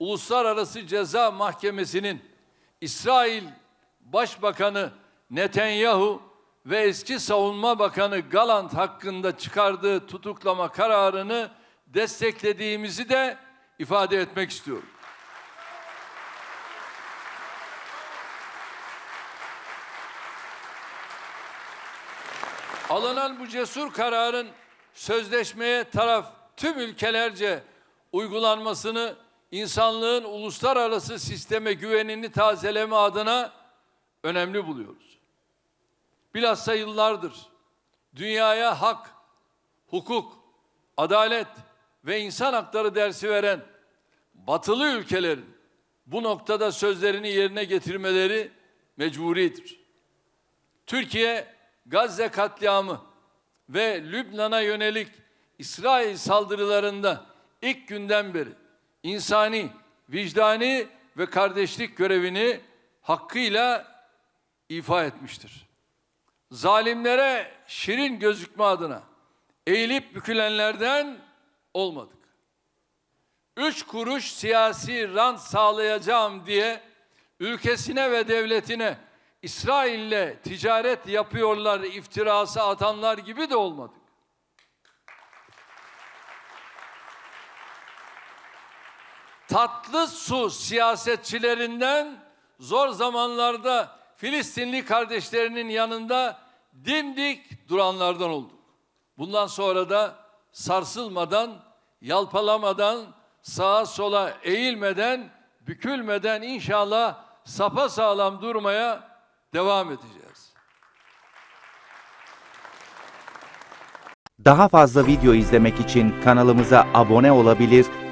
Uluslararası Ceza Mahkemesi'nin İsrail Başbakanı Netanyahu ve eski Savunma Bakanı Galant hakkında çıkardığı tutuklama kararını desteklediğimizi de ifade etmek istiyorum. Alınan bu cesur kararın sözleşmeye taraf tüm ülkelerce uygulanmasını insanlığın uluslararası sisteme güvenini tazeleme adına önemli buluyoruz. Bilhassa yıllardır dünyaya hak, hukuk, adalet ve insan hakları dersi veren batılı ülkelerin bu noktada sözlerini yerine getirmeleri mecburidir. Türkiye Gazze katliamı ve Lübnan'a yönelik İsrail saldırılarında ilk günden beri insani, vicdani ve kardeşlik görevini hakkıyla ifa etmiştir. Zalimlere şirin gözükme adına eğilip bükülenlerden olmadık. Üç kuruş siyasi rant sağlayacağım diye ülkesine ve devletine İsrail'le ticaret yapıyorlar iftirası atanlar gibi de olmadık. Tatlı su siyasetçilerinden zor zamanlarda Filistinli kardeşlerinin yanında dimdik duranlardan olduk. Bundan sonra da sarsılmadan, yalpalamadan, sağa sola eğilmeden, bükülmeden inşallah sapa sağlam durmaya devam edeceğiz. Daha fazla video izlemek için kanalımıza abone olabilir,